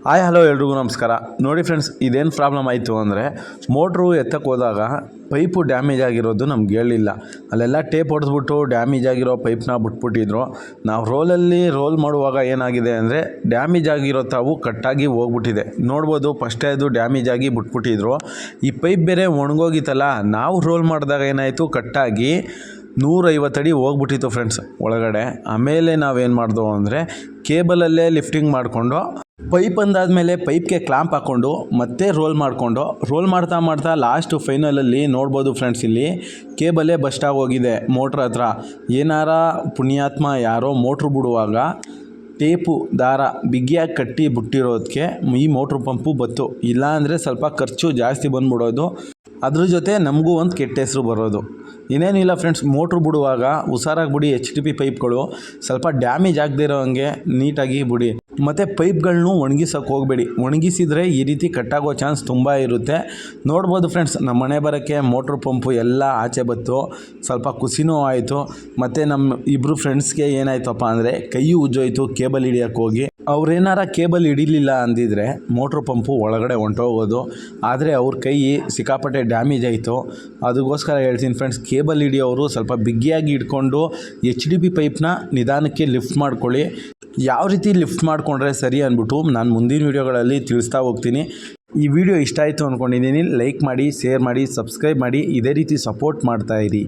Hi hello ಎಲ್ರಿಗೂ ನಮಸ್ಕಾರ. ನೋಡಿ ಫ್ರೆಂಡ್ಸ್ ಇದೇನು ಪ್ರಾಬ್ಲಮ್ ಆಯಿತು ಅಂದರೆ ಮೋಟ್ರು ಎತ್ತಕ್ಕೆ ಹೋದಾಗ ಪೈಪು ಡ್ಯಾಮೇಜ್ ಆಗಿರೋದು ನಮ್ಗೆ ಹೇಳಿಲ್ಲ. ಅಲ್ಲೆಲ್ಲ ಟೇಪ್ ಹೊಡೆದ್ಬಿಟ್ಟು ಡ್ಯಾಮೇಜ್ ಆಗಿರೋ ಪೈಪ್ನ ಬಿಟ್ಬಿಟ್ಟಿದ್ರು. ನಾವು ರೋಲಲ್ಲಿ ರೋಲ್ ಮಾಡುವಾಗ ಏನಾಗಿದೆ ಅಂದರೆ ಡ್ಯಾಮೇಜ್ ಆಗಿರೋ ತಾವು ಕಟ್ಟಾಗಿ ಹೋಗ್ಬಿಟ್ಟಿದೆ. ನೋಡ್ಬೋದು ಫಸ್ಟೇ ಅದು ಡ್ಯಾಮೇಜ್ ಆಗಿ ಬಿಟ್ಬಿಟ್ಟಿದ್ರು. ಈ ಪೈಪ್ ಬೇರೆ ಒಣಗೋಗಿತ್ತಲ್ಲ, ನಾವು ರೋಲ್ ಮಾಡಿದಾಗ ಏನಾಯಿತು ಕಟ್ಟಾಗಿ ನೂರೈವತ್ತು ಅಡಿ ಹೋಗ್ಬಿಟ್ಟಿತ್ತು ಫ್ರೆಂಡ್ಸ್ ಒಳಗಡೆ. ಆಮೇಲೆ ನಾವೇನು ಮಾಡ್ದೋ ಅಂದರೆ ಕೇಬಲಲ್ಲೇ ಲಿಫ್ಟಿಂಗ್ ಮಾಡಿಕೊಂಡು ಪೈಪ್ ಅಂದಾದಮೇಲೆ ಪೈಪ್ಗೆ ಕ್ಲಾಂಪ್ ಹಾಕ್ಕೊಂಡು ಮತ್ತೆ ರೋಲ್ ಮಾಡಿಕೊಂಡು, ರೋಲ್ ಮಾಡ್ತಾ ಮಾಡ್ತಾ ಲಾಸ್ಟ್ ಫೈನಲಲ್ಲಿ ನೋಡ್ಬೋದು ಫ್ರೆಂಡ್ಸ್ ಇಲ್ಲಿ ಕೇಬಲೇ ಬಸ್ಟ್ ಆಗೋಗಿದೆ ಮೋಟ್ರ್ ಹತ್ರ. ಏನಾರ ಪುಣ್ಯಾತ್ಮ ಯಾರೋ ಮೋಟ್ರ್ ಬಿಡುವಾಗ ಟೇಪು ದಾರ ಬಿಗಿಯಾಗಿ ಕಟ್ಟಿ ಬಿಟ್ಟಿರೋದಕ್ಕೆ ಈ ಮೋಟ್ರ್ ಪಂಪು ಬತ್ತು. ಇಲ್ಲ ಅಂದರೆ ಸ್ವಲ್ಪ ಖರ್ಚು ಜಾಸ್ತಿ ಬಂದ್ಬಿಡೋದು. ಅದ್ರ ಜೊತೆ ನಮಗೂ ಒಂದು ಕೆಟ್ಟ ಹೆಸರು ಬರೋದು. ಇನ್ನೇನಿಲ್ಲ ಫ್ರೆಂಡ್ಸ್ ಮೋಟ್ರ್ ಬಿಡುವಾಗ ಹುಷಾರಾಗಿ ಬಿಡಿ ಎಚ್ ಟಿ ಪಿ ಪೈಪ್ಗಳು ಸ್ವಲ್ಪ ಡ್ಯಾಮೇಜ್ ಆಗದೇ ಇರೋ ಹಂಗೆ ನೀಟಾಗಿ ಬಿಡಿ. ಮತ್ತು ಪೈಪ್ಗಳನ್ನೂ ಒಣಗಿಸೋಕೆ ಹೋಗಬೇಡಿ. ಒಣಗಿಸಿದರೆ ಈ ರೀತಿ ಕಟ್ಟಾಗೋ ಚಾನ್ಸ್ ತುಂಬ ಇರುತ್ತೆ. ನೋಡ್ಬೋದು ಫ್ರೆಂಡ್ಸ್ ನಮ್ಮ ಮನೆ ಬರೋಕ್ಕೆ ಮೋಟ್ರ್ ಪಂಪು ಎಲ್ಲ ಆಚೆ ಬತ್ತು ಸ್ವಲ್ಪ ಖುಷಿನೂ ಆಯಿತು. ಮತ್ತು ನಮ್ಮ ಇಬ್ಬರು ಫ್ರೆಂಡ್ಸ್ಗೆ ಏನಾಯ್ತಪ್ಪ ಅಂದರೆ ಕೈ ಉಜ್ಜೋಯ್ತು ಕೇಬಲ್ ಹಿಡಿಯೋಕ್ಕೆ ಹೋಗಿ. ಅವ್ರೇನಾರ ಕೇಬಲ್ ಹಿಡಿಲಿಲ್ಲ ಅಂದಿದ್ರೆ ಮೋಟ್ರ್ ಪಂಪು ಒಳಗಡೆ ಹೊಂಟೋಗೋದು. ಆದರೆ ಅವ್ರ ಕೈ ಸಿಕ್ಕಾಪಟ್ಟೆ ಡ್ಯಾಮೇಜ್ ಆಯಿತು. ಅದಕ್ಕೋಸ್ಕರ ಹೇಳ್ತೀನಿ ಫ್ರೆಂಡ್ಸ್ ಕೇಬಲ್ ಹಿಡಿಯೋರು ಸ್ವಲ್ಪ ಬಿಗ್ಗಿಯಾಗಿ ಹಿಡ್ಕೊಂಡು ಎಚ್ ಡಿ ಬಿ ಪೈಪ್ನ ನಿಧಾನಕ್ಕೆ ಲಿಫ್ಟ್ ಮಾಡ್ಕೊಳ್ಳಿ. ಯಾವ ರೀತಿ ಲಿಫ್ಟ್ ಮಾಡಿಕೊಂಡ್ರೆ ಸರಿ ಅಂದ್ಬಿಟ್ಟು ನಾನು ಮುಂದಿನ ವೀಡಿಯೋಗಳಲ್ಲಿ ತಿಳಿಸ್ತಾ ಹೋಗ್ತೀನಿ. ಈ ವಿಡಿಯೋ ಇಷ್ಟ ಆಯಿತು ಅಂದ್ಕೊಂಡಿದ್ದೀನಿ ಲೈಕ್ ಮಾಡಿ ಶೇರ್ ಮಾಡಿ ಸಬ್ಸ್ಕ್ರೈಬ್ ಮಾಡಿ, ಇದೇ ರೀತಿ ಸಪೋರ್ಟ್ ಮಾಡ್ತಾಯಿರಿ